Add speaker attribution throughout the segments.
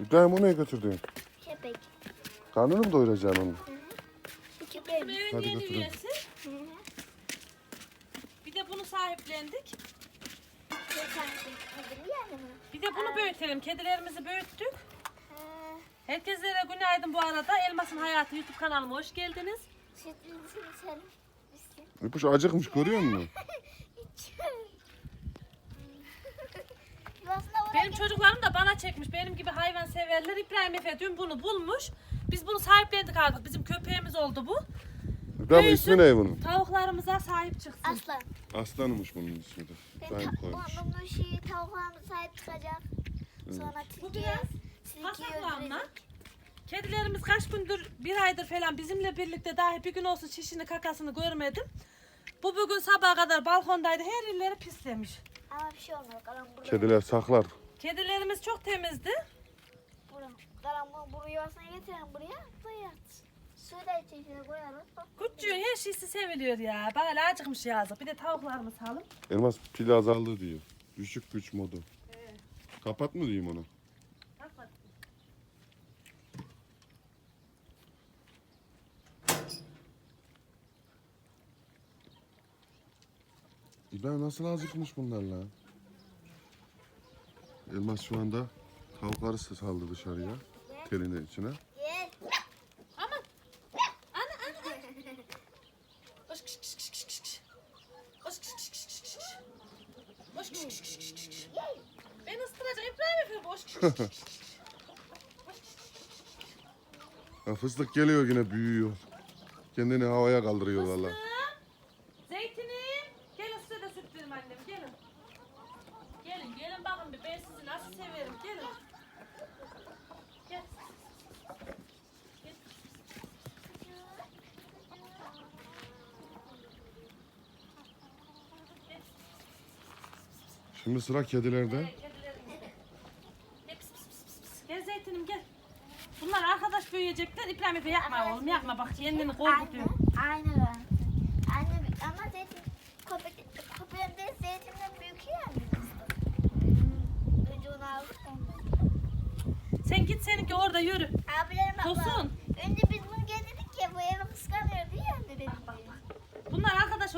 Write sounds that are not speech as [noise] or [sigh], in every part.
Speaker 1: İbrahim o neye götürdün?
Speaker 2: Köpek.
Speaker 1: Karnını mı doyuracaksın onu?
Speaker 2: Bu köpek.
Speaker 1: Hadi
Speaker 3: yeni
Speaker 1: götürün.
Speaker 3: üyesi. Bir de bunu sahiplendik. Bir de bunu büyütelim. Kedilerimizi büyüttük. Herkese günaydın bu arada. Elmas'ın Hayatı YouTube kanalıma hoş geldiniz.
Speaker 1: İpuç acıkmış görüyor musun? [laughs]
Speaker 3: Benim çocuklarım da bana çekmiş. Benim gibi hayvan severler. İbrahim Efe dün bunu bulmuş. Biz bunu sahiplendik artık. Bizim köpeğimiz oldu bu.
Speaker 1: İbrahim ismi ne bunun?
Speaker 3: Tavuklarımıza sahip çıksın.
Speaker 2: Aslan.
Speaker 1: Aslanmış bunun ismi de.
Speaker 2: Ben ta-
Speaker 1: koymuş.
Speaker 2: bu- bunun şeyi tavuklarına sahip çıkacak. Sonra
Speaker 3: Bu
Speaker 2: tilkiye,
Speaker 3: biraz
Speaker 2: tilkiyi
Speaker 3: Pasaklanma.
Speaker 2: öldürecek.
Speaker 3: Kedilerimiz kaç gündür, bir aydır falan bizimle birlikte dahi bir gün olsun şişini kakasını görmedim. Bu bugün sabaha kadar balkondaydı. Her yerleri pislemiş.
Speaker 2: Ama bir şey olmuyor. Kalan burada.
Speaker 1: Kediler saklar.
Speaker 3: Kedilerimiz çok temizdi.
Speaker 2: Burada. Kalan bunu buraya yuvasına getirelim buraya. Buraya at. Suyu da içine koyarız. Bak.
Speaker 3: Küçüğün her şeysi seviliyor ya. Bana acıkmış yazık. Bir de tavuklarımı salım.
Speaker 1: Elmas pil azaldı diyor. Düşük güç modu. Kapat mı diyeyim ona?
Speaker 3: Bak bak.
Speaker 1: İbrahim nasıl acıkmış bunlar lan? Elmas şu anda tavukları saldı dışarıya. Telinin içine.
Speaker 3: Aman. Ana ana ana. Hoş kış kış kış kış kış kış. Hoş kış kış kış kış kış. Hoş kış kış kış kış kış. Ben ıstıracağım. İbrahim Efe boş kış kış kış kış.
Speaker 1: Ya fıstık geliyor yine büyüyor. Kendini havaya kaldırıyor valla.
Speaker 3: Fıstığım, Zeytinim. Gelin size de süt verim annem. Gelin. Gelin gelin bakın bir ben sizi nasıl severim. Gelin. Gel. Gel.
Speaker 1: Şimdi sıra kedilerde.
Speaker 3: Kedilerimizde. Gel pis, pis, pis, pis, pis. Gel zeytinim gel. Bunlar arkadaş büyüyecekler. İbrahim Efe yapma oğlum yapma bak kendini korkutuyor.
Speaker 2: Aynı ben. Anne ama zeytin köpek de zeytinden büyük ya. Önce onu aldık ondan.
Speaker 3: Sen git seninki orada yürü.
Speaker 2: Abilerim.
Speaker 3: Tosun.
Speaker 2: Önce biz bunu geldik ya bu evi kıskanıyor diye anne benim. Bak bak.
Speaker 3: Bunlar arkadaş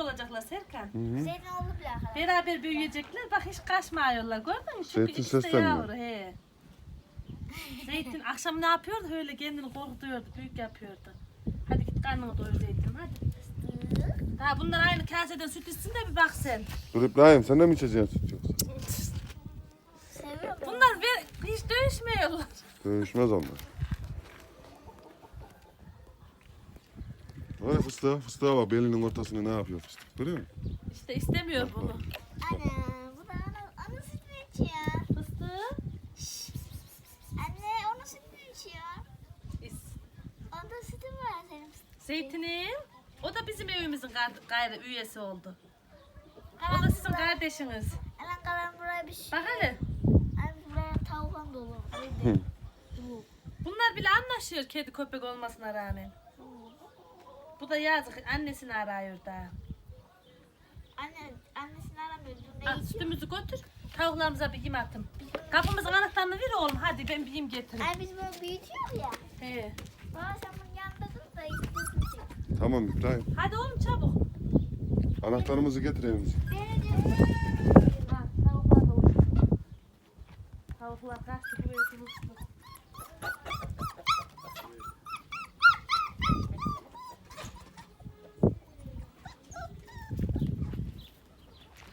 Speaker 1: hı.
Speaker 2: Zeytin oldu bile arkadaşlar.
Speaker 3: Beraber büyüyecekler. Bak hiç kaçmıyorlar. Gördün mü? Çünkü
Speaker 1: Zeytin
Speaker 3: ikisi de
Speaker 1: sesleniyor.
Speaker 3: yavru, He. Zeytin akşam ne yapıyordu? Öyle kendini korkutuyordu. Büyük yapıyordu. Hadi git karnını doyur Zeytin hadi. Ha bunlar aynı kaseden süt içsin de bir bak sen.
Speaker 1: Dur İbrahim sen de mi içeceksin süt yoksa?
Speaker 2: Seviyorum.
Speaker 3: Bunlar bir, hiç dövüşmüyorlar.
Speaker 1: Dövüşmez onlar. Vay fıstığa, fıstığa bak belinin ortasında ne yapıyor fıstık görüyor musun?
Speaker 3: İşte istemiyor bunu.
Speaker 2: Anne bu da ana, ana içiyor.
Speaker 3: Fıstığı.
Speaker 2: Anne onun sütünü içiyor.
Speaker 3: is-
Speaker 2: Onda sütü var senin.
Speaker 3: Zeytinim. O da bizim evimizin gay- gayrı üyesi oldu. O da sizin kardeşiniz.
Speaker 2: Alan kalan buraya bir şey.
Speaker 3: Bak hele.
Speaker 2: Anne buraya tavukla dolu.
Speaker 3: Bunlar bile anlaşıyor kedi köpek olmasına rağmen. Bu da yazık annesini arıyor daha.
Speaker 2: Anne annesini aramıyor. Dur
Speaker 3: Al
Speaker 2: ne içiyor?
Speaker 3: sütümüzü götür. Tavuklarımıza bir yem atın. Kapımızın anahtarını ver oğlum hadi ben bir yem getireyim.
Speaker 2: Anne biz böyle büyütüyoruz ya.
Speaker 3: He.
Speaker 2: Baba sen bunun yanında dur da istiyorsun.
Speaker 1: Tamam İbrahim.
Speaker 3: Hadi oğlum çabuk.
Speaker 1: Anahtarımızı getir evimize.
Speaker 2: Beni diyor.
Speaker 3: Ha, tavuklar da uçtu. Tavuklar kaçtı buraya uçtu.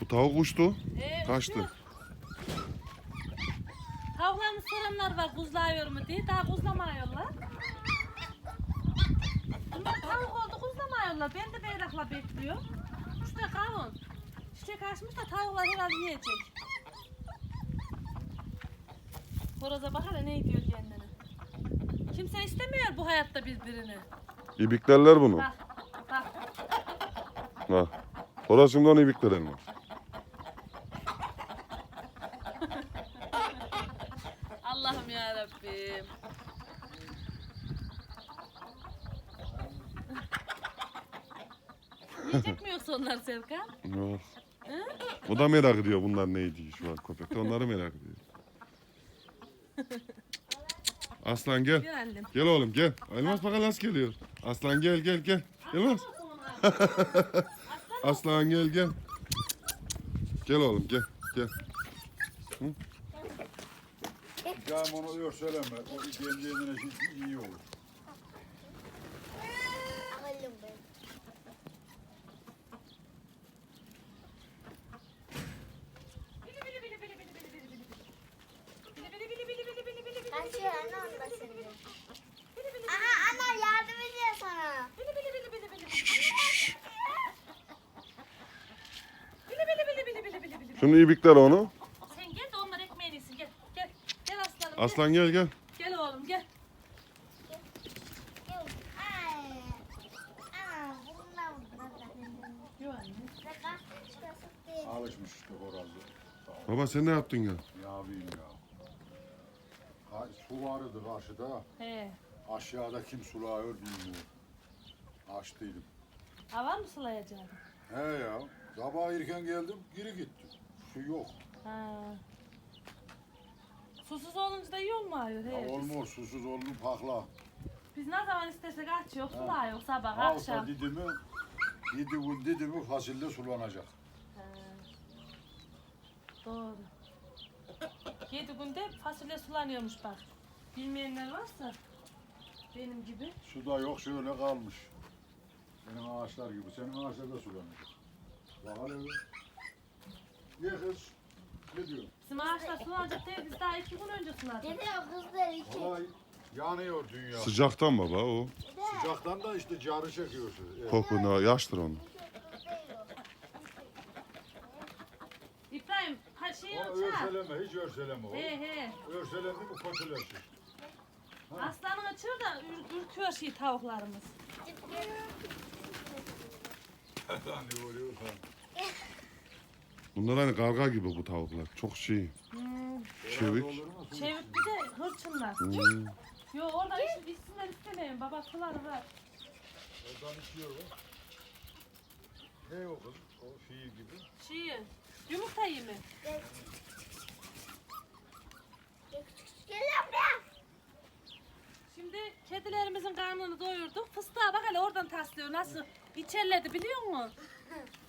Speaker 1: Bu tavuk uçtu.
Speaker 3: Ee,
Speaker 1: Kaçtı.
Speaker 3: Tavuklarını soranlar var kuzluyor mu diye daha kuzlamıyorlar. Bunlar tavuk oldu kuzlamıyorlar. Ben de beyrakla bekliyorum. İşte kavun. Çiçek açmış da tavuklar herhalde yiyecek. Horoza bak hele ne diyor kendine. Kimse istemiyor bu hayatta birbirini.
Speaker 1: İbiklerler bunu.
Speaker 3: Bak bak.
Speaker 1: Ha. Orasından ibikler elmas.
Speaker 3: Allah'ım ya Rabbim. Yiyecek mi yoksa onlar Serkan?
Speaker 1: Yok.
Speaker 3: Hı?
Speaker 1: O da merak ediyor bunlar neydi şu an köpek. de Onları merak ediyor. Aslan gel.
Speaker 3: Gel annem.
Speaker 1: Gel oğlum gel. Elmas bakalım nasıl geliyor. Aslan gel gel gel. Elmas. [laughs] Aslan gel gel. Gel oğlum gel. Gel.
Speaker 4: Canım onu örseleme. O geleceğine şimdi iyi olur.
Speaker 2: Akıllım ben. Kaçıyor anne onda şimdi. Aha ana yardım ediyor sana.
Speaker 1: Şunu ibikler onu.
Speaker 3: Sen gel de onlar ekmeğini yesin. Gel. Gel. Gel aslanım. Gel.
Speaker 1: Aslan gel gel.
Speaker 3: Gel oğlum gel.
Speaker 2: Şurası değil.
Speaker 4: Alışmış işte horazı.
Speaker 1: Baba sen ne yaptın ya?
Speaker 4: Ya bileyim ya. Ha, su vardı karşıda.
Speaker 3: He.
Speaker 4: Aşağıda kim sulağı bilmiyor. Aç değilim.
Speaker 3: Hava mı sulayacaksın?
Speaker 4: He ya. Sabah erken geldim geri gittim. Su yok.
Speaker 3: Ha. Susuz olunca da iyi olmuyor.
Speaker 4: Ya
Speaker 3: He. Biz,
Speaker 4: olmaz susuz oldum pakla.
Speaker 3: biz ne zaman istersek aç yok sula yok sabah
Speaker 4: Alsa
Speaker 3: akşam.
Speaker 4: didimi, yedi gün didimi fasulye sulanacak.
Speaker 3: He. Doğru. Yedi günde fasulye sulanıyormuş bak. Bilmeyenler varsa benim gibi.
Speaker 4: Su da yok şöyle kalmış. Benim ağaçlar gibi. Senin ağaçlar da sulanacak. Bak hele. Ye kız. Ne diyor?
Speaker 3: Bizim ağaçlar sulanacak değil biz daha iki gün önce suladık.
Speaker 2: Dede o kızlar iki.
Speaker 4: Olay yanıyor dünya.
Speaker 1: Sıcaktan baba o.
Speaker 4: Sıcaktan da işte carı çekiyorsun. Evet.
Speaker 1: Kokuna yaştır onu.
Speaker 3: İbrahim ha şey
Speaker 4: Onu
Speaker 3: yok ha.
Speaker 4: örseleme, hiç örseleme o.
Speaker 3: He he.
Speaker 4: Örseledi mi kötüleşir.
Speaker 3: Aslanın açıyor da ür, ürküyor şey tavuklarımız. [laughs]
Speaker 4: ne oluyor lan? [laughs]
Speaker 1: Bunlar hani karga gibi bu tavuklar. Çok şey.
Speaker 3: Hmm.
Speaker 1: Çevik.
Speaker 3: Çevik bir de hırçınlar.
Speaker 1: Hmm.
Speaker 3: Yo oradan iş, içsinler istemeyin. Baba sular var.
Speaker 4: Oradan içiyor o. Ne o kız? O fiil gibi.
Speaker 3: Şey, yumurta yemi.
Speaker 2: Buraya.
Speaker 3: Şimdi kedilerimizin karnını doyurduk. Fıstığa bak hele oradan taslıyor. Nasıl içerledi biliyor musun? [laughs]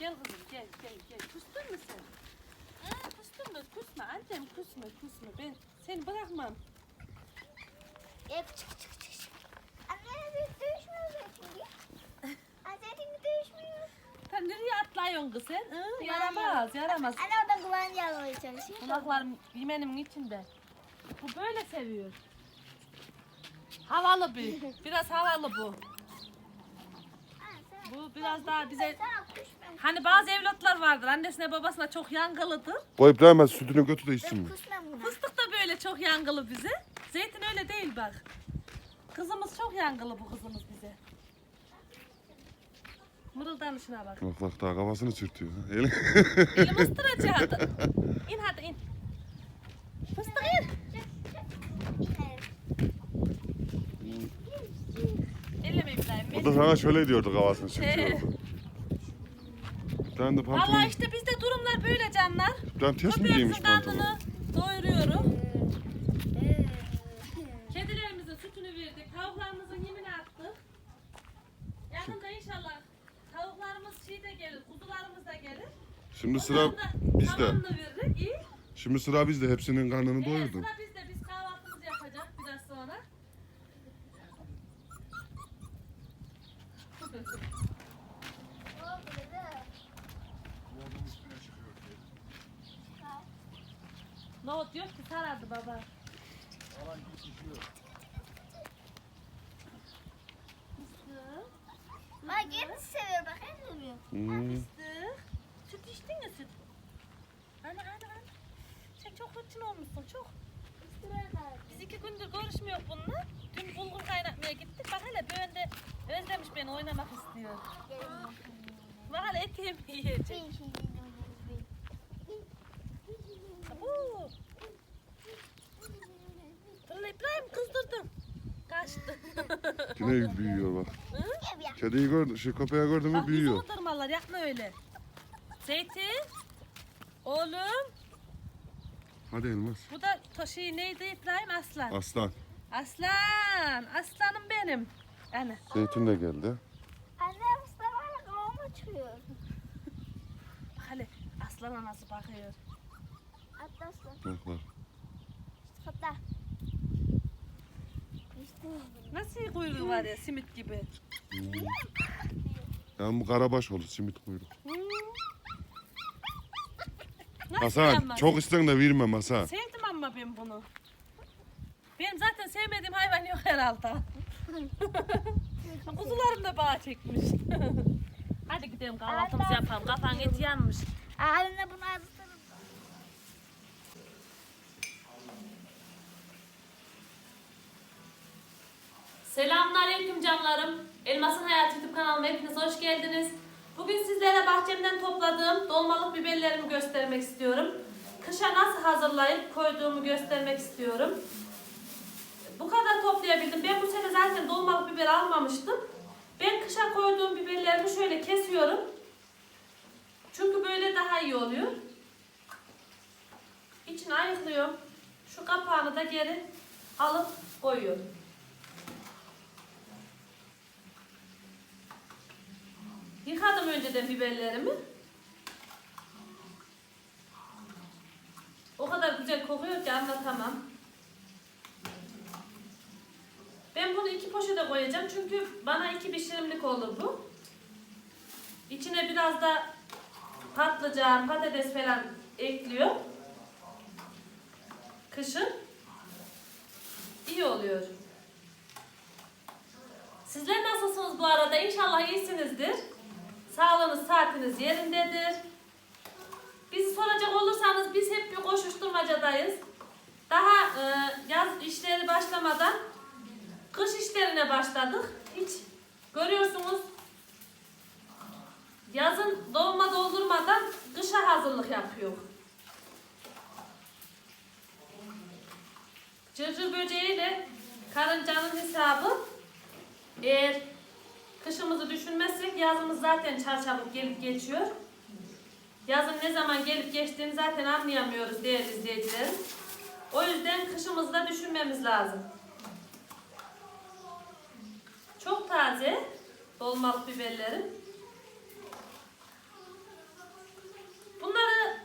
Speaker 3: Gel kızım gel gel gel. Kustun mu sen? Ha, kustun mu? Kusma annem kusma kusma. Ben seni bırakmam.
Speaker 2: Gel çık çık çık. çık. Anne biz dövüşmüyoruz şimdi. Anne dövüşmüyor.
Speaker 3: Sen nereye atlıyorsun kız sen? Hı, yaramaz yaramaz.
Speaker 2: Anne oradan kulağını yalmaya çalışıyor.
Speaker 3: Kulaklarım yemenimin içinde. Bu böyle seviyor. Havalı bir. Biraz havalı bu. Bu biraz daha bize... Hani bazı evlatlar vardır. Annesine babasına çok yangılıdır.
Speaker 1: Bu İbrahim hadi sütünü götür de içsin mi?
Speaker 3: Fıstık da böyle çok yangılı bize. Zeytin öyle değil bak. Kızımız çok yangılı bu kızımız bize. Mırıldanışına bak.
Speaker 1: Bak bak daha kafasını çırtıyor. Eli.
Speaker 3: Elim [laughs] ıstıracaktı. İn hadi in. Fıstık in. Elleme İbrahim.
Speaker 1: O da sana şöyle diyordu kafasını
Speaker 3: Ee,
Speaker 1: çırtıyor. Bir tane de
Speaker 3: Vallahi
Speaker 1: pantolon.
Speaker 3: işte bizde durumlar böyle canlar.
Speaker 1: Ben ters mi giymiş pantolon?
Speaker 3: doyuruyorum. Kedilerimizin sütünü verdik. Tavuklarımızın yemini attık. Yakında inşallah tavuklarımız şey de gelir, kuzularımız da gelir.
Speaker 1: Şimdi sıra
Speaker 3: Onların da
Speaker 1: bizde.
Speaker 3: Tamamını veririk. İyi.
Speaker 1: Şimdi sıra bizde. Hepsinin karnını
Speaker 3: Evet, sıra bizde. Biz kahvaltımızı yapacağız biraz sonra.
Speaker 4: Yolun üstüne çıkıyor.
Speaker 3: Nohut yok ki sarardı baba.
Speaker 4: Alan geçişiyor.
Speaker 2: Bak yeni seviyor bak en seviyor.
Speaker 1: Hmm.
Speaker 3: Fıstık. Süt içtin mi süt? Ana ana ana. Sen çok hırçın olmuşsun çok. Biz iki gündür görüşmüyor bununla. Dün bulgur kaynatmaya gittik. Bak hele bir önde özlemiş beni oynamak istiyor. Hele et yemeği yiyecek. Oo. İbrahim kızdırdım. Kaçtı.
Speaker 1: Yine büyüyor bak.
Speaker 3: Hı?
Speaker 1: Kediyi gördün, şu köpeği gördün mü
Speaker 3: Bak
Speaker 1: büyüyor.
Speaker 3: yüzümü tırmalar yapma öyle. Zeytin. Oğlum.
Speaker 1: Hadi Elmas.
Speaker 3: Bu da to- şey neydi İbrahim Aslan.
Speaker 1: Aslan.
Speaker 3: Aslan. Aslanım benim. Yani
Speaker 1: Zeytin de geldi.
Speaker 2: Anne ıslamana kavama çıkıyor.
Speaker 3: hadi aslana nasıl bakıyor.
Speaker 2: Atla aslan.
Speaker 1: Bak bak.
Speaker 2: Hatta. İşte
Speaker 3: Nasıl kuyruğu var ya simit gibi.
Speaker 1: Yani bu karabaş olur simit kuyruk.
Speaker 3: Hmm.
Speaker 1: Hasan çok isten de vermem Hasan.
Speaker 3: Sevdim ama ben bunu. Benim zaten sevmediğim hayvan yok herhalde. [laughs] Kuzularım da bağ çekmiş. [laughs] Hadi gidelim kahvaltımızı yapalım. Kafan et yanmış.
Speaker 2: Anne bunu azıtırım.
Speaker 3: Selamünaleyküm canlarım. Elmasın Hayat YouTube kanalıma hepiniz hoş geldiniz. Bugün sizlere bahçemden topladığım dolmalık biberlerimi göstermek istiyorum. Kışa nasıl hazırlayıp koyduğumu göstermek istiyorum. Bu kadar toplayabildim. Ben bu sene zaten dolmalık biber almamıştım. Ben kışa koyduğum biberlerimi şöyle kesiyorum. Çünkü böyle daha iyi oluyor. İçini ayıklıyorum. Şu kapağını da geri alıp koyuyorum. Yıkadım önceden biberlerimi. O kadar güzel kokuyor ki anlatamam. Ben bunu iki poşete koyacağım çünkü bana iki pişirimlik olur bu. İçine biraz da patlıcan, patates falan ekliyor. Kışın iyi oluyor. Sizler nasılsınız bu arada? İnşallah iyisinizdir. Sağlığınız, saatiniz yerindedir. Bizi soracak olursanız biz hep bir koşuşturmacadayız. Daha e, yaz işleri başlamadan kış işlerine başladık. Hiç görüyorsunuz yazın dolma doldurmadan kışa hazırlık yapıyor. Cırcır böceğiyle karıncanın hesabı eğer kışımızı düşünmezsek yazımız zaten çarçabuk gelip geçiyor. Yazın ne zaman gelip geçtiğini zaten anlayamıyoruz değerli izleyicilerim. O yüzden kışımızı da düşünmemiz lazım. Çok taze dolmalık biberlerim. Bunları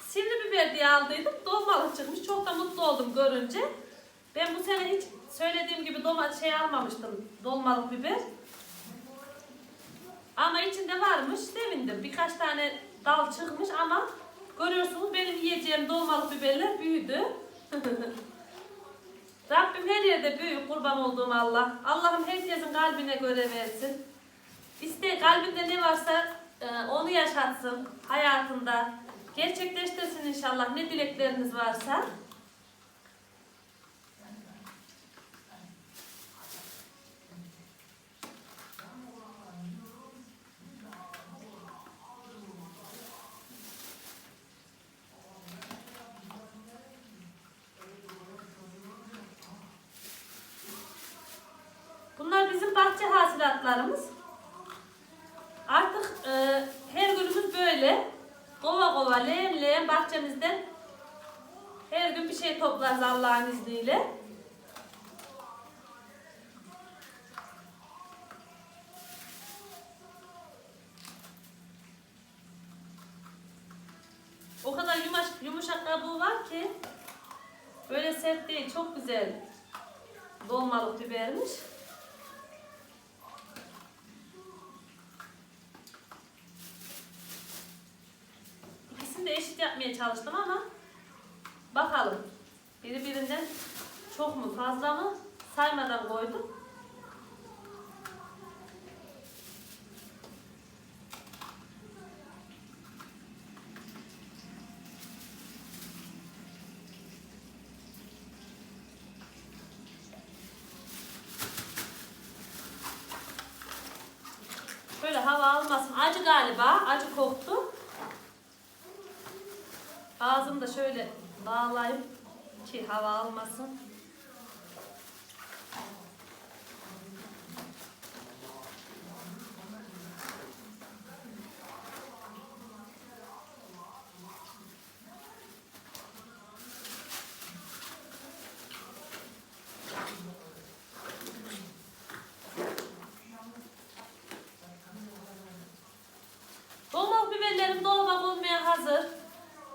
Speaker 3: sivri biber diye aldıydım. Dolmalık çıkmış. Çok da mutlu oldum görünce. Ben bu sene hiç söylediğim gibi doma şey almamıştım. Dolmalık biber. Ama içinde varmış. Sevindim. Birkaç tane dal çıkmış ama görüyorsunuz benim yiyeceğim dolmalık biberler büyüdü. [laughs] Rabbim her yerde büyük kurban olduğum Allah. Allah'ım herkesin kalbine göre versin. İste kalbinde ne varsa e, onu yaşatsın hayatında. Gerçekleştirsin inşallah ne dilekleriniz varsa. Bunlar bizim bahçe hasilatlarımız. Artık e, her günümüz böyle. Kova kova, leğen leğen bahçemizden her gün bir şey toplarız Allah'ın izniyle. O kadar yumuşak, yumuşak kabuğu var ki böyle sert değil, çok güzel dolmalık bibermiş. Eşit yapmaya çalıştım ama bakalım. Biri birinden çok mu fazla mı saymadan koydum. Böyle hava almasın. Acı galiba. Acı koktu. Ağzını da şöyle bağlayıp ki hava almasın. doğmak olmaya hazır.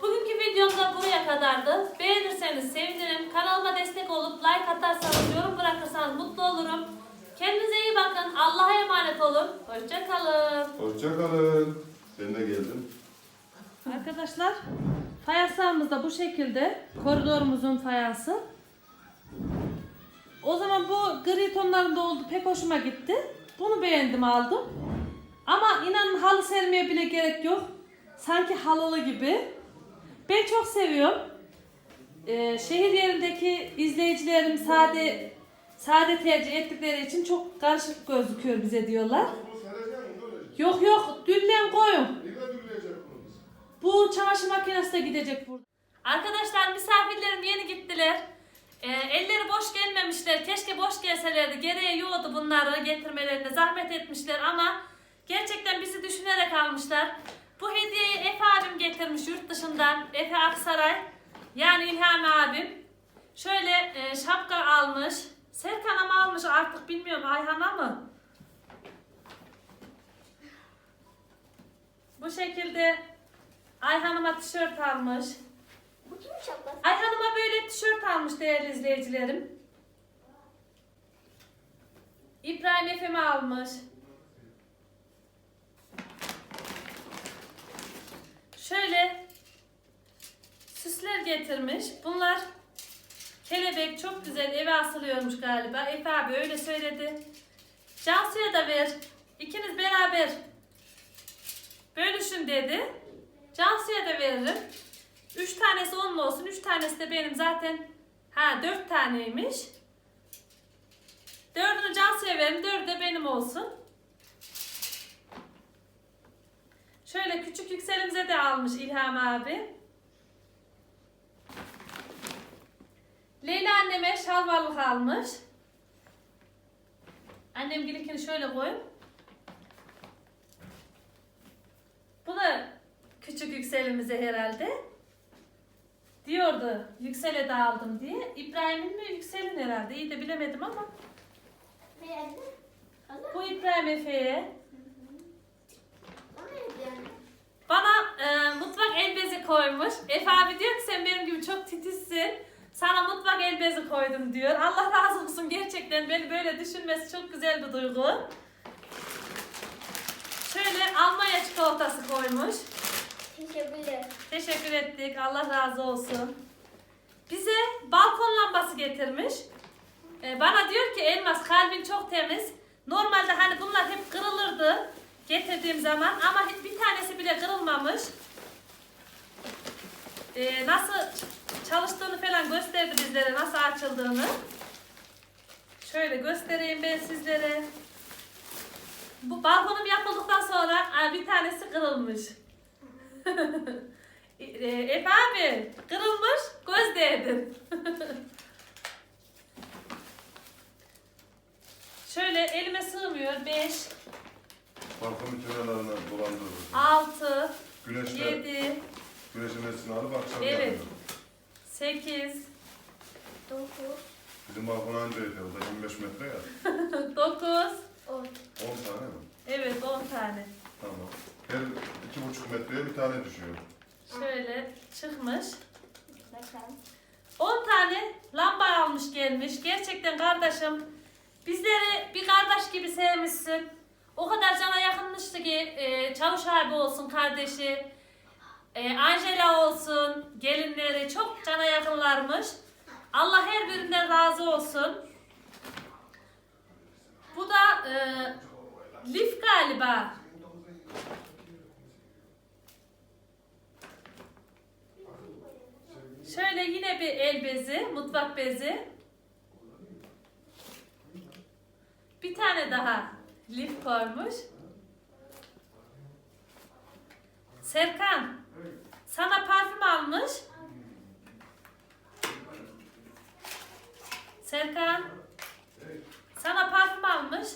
Speaker 3: Bugünkü videom da buraya kadardı. Beğenirseniz sevinirim. Kanalıma destek olup like atarsanız, yorum bırakırsanız mutlu olurum. Kendinize iyi bakın. Allah'a emanet olun. Hoşçakalın.
Speaker 1: Hoşçakalın. Ben de geldim.
Speaker 3: Arkadaşlar fayanslarımız da bu şekilde. Koridorumuzun fayansı. O zaman bu gri tonlarında oldu. Pek hoşuma gitti. Bunu beğendim aldım. Ama inanın halı sermeye bile gerek yok. Sanki halılı gibi. Ben çok seviyorum. Ee, şehir yerindeki izleyicilerim sade sade tercih ettikleri için çok karışık gözüküyor bize diyorlar. Yok yok dünden koyun. Bu çamaşır makinesi de gidecek burada. Arkadaşlar misafirlerim yeni gittiler. Ee, elleri boş gelmemişler. Keşke boş gelselerdi. Gereği yoktu bunları getirmelerine. Zahmet etmişler ama gerçekten bizi düşünerek almışlar. Bu hediyeyi Efe abim getirmiş yurt dışından. Efe Aksaray. Yani İlhami abim. Şöyle e, şapka almış. Serkan'a mı almış artık bilmiyorum Ayhan'a mı? Bu şekilde Ayhan'ıma tişört almış.
Speaker 2: Bu kimin şapkası?
Speaker 3: Ayhan'ıma böyle tişört almış değerli izleyicilerim. İbrahim Efe'me almış. Şöyle süsler getirmiş. Bunlar kelebek çok güzel eve asılıyormuş galiba. Efe abi öyle söyledi. Cansu'ya da ver. İkiniz beraber bölüşün dedi. Cansu'ya da veririm. Üç tanesi onun olsun, üç tanesi de benim zaten. Ha dört taneymiş. Dördünü Cansu'ya verin, dördü de benim olsun. Şöyle küçük yükselimize de almış İlham abi. Leyla anneme şalvarlık almış. Annem gelinkini şöyle koyun. Bu da küçük yükselimize herhalde. Diyordu yüksele de aldım diye. İbrahim'in mi yükselin herhalde. İyi de bilemedim ama.
Speaker 2: Beğendin?
Speaker 3: Bu İbrahim Efe'ye.
Speaker 2: O ne yani?
Speaker 3: Bana e, mutfak el bezi koymuş. Efe abi diyor ki sen benim gibi çok titizsin. Sana mutfak el bezi koydum diyor. Allah razı olsun gerçekten beni böyle düşünmesi çok güzel bir duygu. Şöyle Almanya çikolatası koymuş.
Speaker 2: Teşekkürler.
Speaker 3: Teşekkür ettik. Allah razı olsun. Bize balkon lambası getirmiş. Ee, bana diyor ki Elmas kalbin çok temiz. Normalde hani bunlar hep kırılırdı getirdiğim zaman ama hiç bir tanesi bile kırılmamış. Ee, nasıl çalıştığını falan gösterdi bizlere nasıl açıldığını. Şöyle göstereyim ben sizlere. Bu balkonum yapıldıktan sonra bir tanesi kırılmış. [laughs] E, Efe abi kırılmış göz değdin. [laughs] Şöyle elime sığmıyor. 5,
Speaker 1: Balkonun kenarlarına dolandırırız.
Speaker 3: 6,
Speaker 1: Güneşte,
Speaker 3: 7,
Speaker 1: güneşin etsini alıp akşam
Speaker 3: Evet.
Speaker 1: yakıyoruz.
Speaker 3: 8,
Speaker 2: Dokuz.
Speaker 1: Bizim balkon anca yeter. O da 25 metre ya. [laughs]
Speaker 3: 9,
Speaker 2: On.
Speaker 1: 10 tane mi?
Speaker 3: evet 10 tane.
Speaker 1: Tamam. Her iki buçuk metreye bir tane düşüyor.
Speaker 3: Şöyle çıkmış.
Speaker 2: Bakalım.
Speaker 3: 10 tane lamba almış gelmiş. Gerçekten kardeşim bizleri bir kardeş gibi sevmişsin. O kadar cana yakınmıştı ki e, Çavuş abi olsun kardeşi, e, Angela olsun gelinleri çok cana yakınlarmış. Allah her birinden razı olsun. Bu da e, lif galiba. Şöyle yine bir el bezi, mutfak bezi. Bir tane daha lif koymuş. Serkan, sana parfüm almış. Serkan, sana parfüm almış.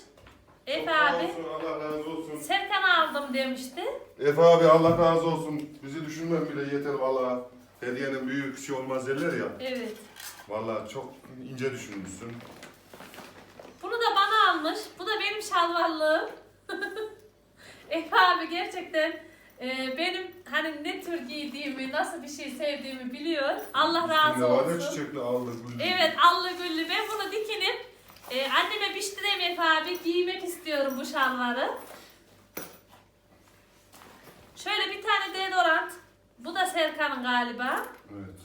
Speaker 3: Efe abi,
Speaker 1: Olsun, Allah razı olsun.
Speaker 3: Serkan aldım demişti.
Speaker 1: Efe abi Allah razı olsun. Bizi düşünmem bile yeter valla. Hediyenin büyük küçüğü olmaz derler ya.
Speaker 3: Evet.
Speaker 1: Valla çok ince düşünmüşsün.
Speaker 3: Bunu da bana almış. Bu da benim şalvarlığım. [laughs] Efe abi gerçekten e, benim hani ne tür giydiğimi, nasıl bir şey sevdiğimi biliyor. Allah razı olsun.
Speaker 1: çiçekli aldık. gülü.
Speaker 3: Evet allı güllü ben bunu dikinip e, anneme piştireyim Efe abi giymek istiyorum bu şalvarı. Şöyle bir tane deodorant. Bu da Serkan'ın galiba.
Speaker 1: Evet.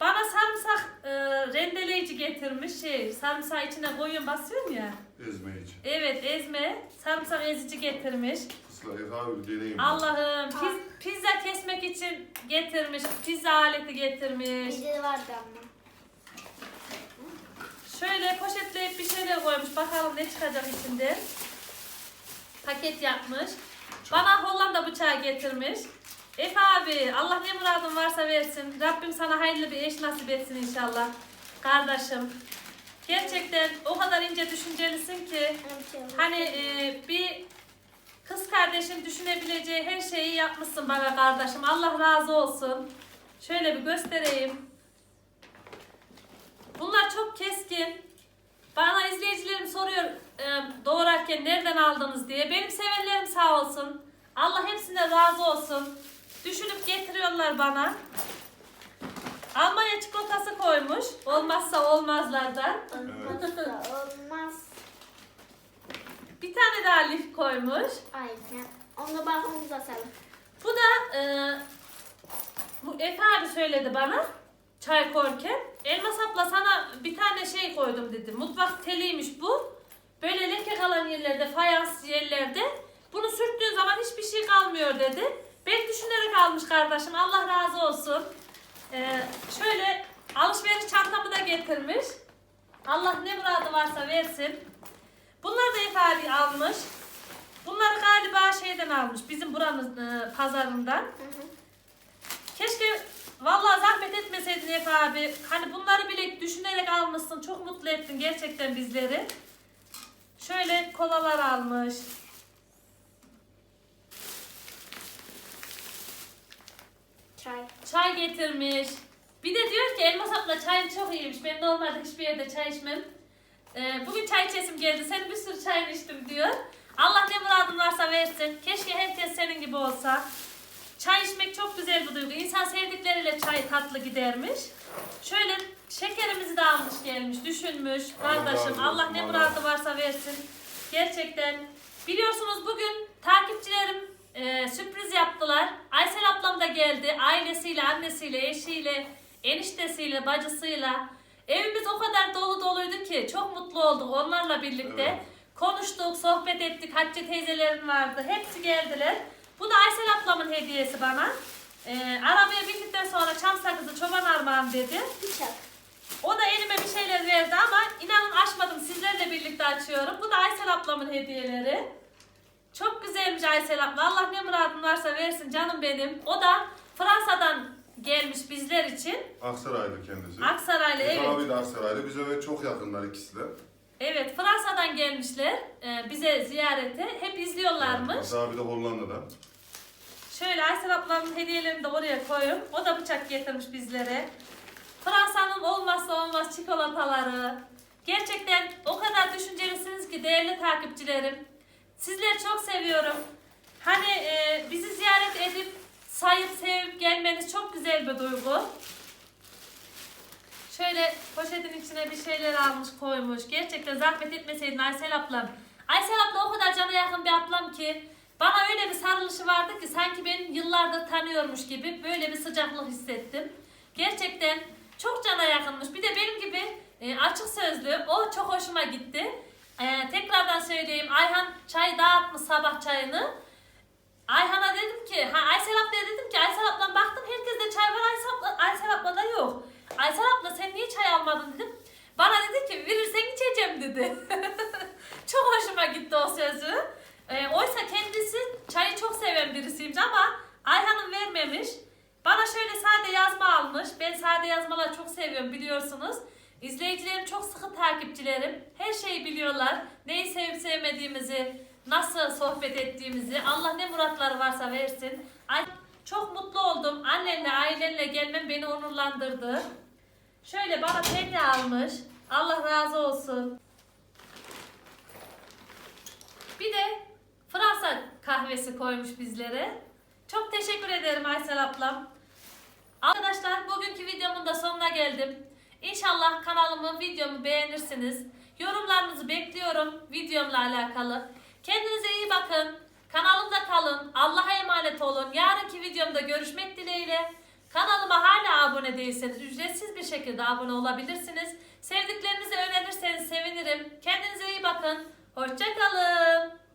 Speaker 3: Bana sarımsak e, rendeleyici getirmiş şey. Sarımsağı içine koyuyorum basıyorum ya.
Speaker 1: Ezme için.
Speaker 3: Evet ezme. Sarımsak ezici getirmiş.
Speaker 1: Isla Efe abi deneyim.
Speaker 3: Allah'ım piz- pizza kesmek için getirmiş. Pizza aleti getirmiş.
Speaker 2: Bizde vardı ama.
Speaker 3: Şöyle poşetleyip bir şeyler koymuş. Bakalım ne çıkacak içinde. Paket yapmış. Bana Hollanda bıçağı getirmiş. Efe abi Allah ne muradın varsa versin. Rabbim sana hayırlı bir eş nasip etsin inşallah. Kardeşim. Gerçekten o kadar ince düşüncelisin ki hani e, bir kız kardeşin düşünebileceği her şeyi yapmışsın bana kardeşim. Allah razı olsun. Şöyle bir göstereyim. Bunlar çok keskin. Bana izleyicilerim soruyor e, doğrarken nereden aldınız diye. Benim sevenlerim sağ olsun. Allah hepsine razı olsun. Düşünüp getiriyorlar bana. Almanya çikolatası koymuş. Olmazsa olmazlardan.
Speaker 2: Olmaz.
Speaker 3: Bir tane daha lif koymuş.
Speaker 2: Aynen. Onu balkonumuza asalım.
Speaker 3: Bu da e, bu Efe abi söyledi bana çay koyarken. Elmas abla sana bir tane şey koydum dedi. Mutfak teliymiş bu. Böyle leke kalan yerlerde, fayans yerlerde bunu sürttüğün zaman hiçbir şey kalmıyor dedi. Ben düşünerek almış kardeşim. Allah razı olsun. E, şöyle alışveriş çantamı da getirmiş. Allah ne muradı varsa versin. Bunlar da abi almış. Bunları galiba şeyden almış. Bizim buranın e, pazarından.
Speaker 2: Hı hı.
Speaker 3: Keşke vallahi zahmet etmeseydin Efe abi. Hani bunları bile düşünerek almışsın. Çok mutlu ettin gerçekten bizleri. Şöyle kolalar almış.
Speaker 2: Çay.
Speaker 3: Çay getirmiş. Bir de diyor ki Elmas abla çayın çok iyiymiş. Ben normalde hiçbir yerde çay içmem. Ee, bugün çay içesim geldi. Senin bir sürü çayını içtim diyor. Allah ne muradın varsa versin. Keşke herkes senin gibi olsa. Çay içmek çok güzel bir duygu. İnsan sevdikleriyle çay tatlı gidermiş. Şöyle şekerimizi de almış gelmiş, düşünmüş. Kardeşim Allah ne muradı varsa versin. Gerçekten. Biliyorsunuz bugün takipçilerim e, sürpriz yaptılar. Aysel ablam da geldi. Ailesiyle, annesiyle, eşiyle, eniştesiyle, bacısıyla. Evimiz o kadar dolu doluydu ki çok mutlu olduk onlarla birlikte.
Speaker 1: Evet.
Speaker 3: Konuştuk, sohbet ettik. Hatice teyzelerin vardı. Hepsi geldiler. Bu da Aysel ablamın hediyesi bana. Ee, arabaya bindikten sonra çam sakızı çoban armağan dedi.
Speaker 2: Bıçak.
Speaker 3: O da elime bir şeyler verdi ama inanın açmadım. Sizlerle birlikte açıyorum. Bu da Aysel ablamın hediyeleri. Çok güzelmiş Aysel abla. Allah ne muradın varsa versin canım benim. O da Fransa'dan gelmiş bizler için.
Speaker 1: Aksaray'dı kendisi.
Speaker 3: Aksaraylı evet.
Speaker 1: abi de Aksaray'dı. Bize ve çok yakınlar ikisi de.
Speaker 3: Evet Fransa'dan gelmişler e, bize ziyarete. Hep izliyorlarmış.
Speaker 1: Efe abi de Hollanda'dan.
Speaker 3: Şöyle Aysel ablamın hediyelerini de oraya koyun. O da bıçak getirmiş bizlere. Fransa'nın olmazsa olmaz çikolataları. Gerçekten o kadar düşüncelisiniz ki değerli takipçilerim. Sizleri çok seviyorum. Hani e, bizi ziyaret edip sayıp sevip gelmeniz çok güzel bir duygu. Şöyle poşetin içine bir şeyler almış koymuş. Gerçekten zahmet etmeseydin Aysel ablam. Aysel abla o kadar cana yakın bir ablam ki bana öyle bir sarılışı vardı ki sanki beni yıllardır tanıyormuş gibi böyle bir sıcaklık hissettim. Gerçekten çok cana yakınmış. Bir de benim gibi e, açık sözlü. O çok hoşuma gitti. E, tekrardan söyleyeyim. Ayhan çay dağıtmış sabah çayını. Ayhan'a dedim ki, ha Aysel ablaya dedim ki Aysel ablam baktım herkeste çay var Aysel, abla, Aysel ablada yok. Aysel abla sen niye çay almadın dedim. Bana dedi ki verirsen içeceğim dedi. [laughs] çok hoşuma gitti o sözü. Ee, oysa kendisi çayı çok seven birisiymiş ama Ayhan'ın vermemiş. Bana şöyle sade yazma almış. Ben sade yazmaları çok seviyorum biliyorsunuz. İzleyicilerim çok sıkı takipçilerim. Her şeyi biliyorlar. Neyi sevip sevmediğimizi, nasıl sohbet ettiğimizi. Allah ne muratları varsa versin. Ay, çok mutlu oldum. Annenle, ailenle gelmem beni onurlandırdı. Şöyle bana penye almış. Allah razı olsun. Bir de Fransa kahve kahvesi koymuş bizlere. Çok teşekkür ederim Aysel ablam. Arkadaşlar bugünkü videomun da sonuna geldim. İnşallah kanalımı, videomu beğenirsiniz. Yorumlarınızı bekliyorum videomla alakalı. Kendinize iyi bakın. Kanalımda kalın. Allah'a emanet olun. Yarınki videomda görüşmek dileğiyle. Kanalıma hala abone değilseniz ücretsiz bir şekilde abone olabilirsiniz. Sevdiklerinizi önerirseniz sevinirim. Kendinize iyi bakın. Hoşçakalın.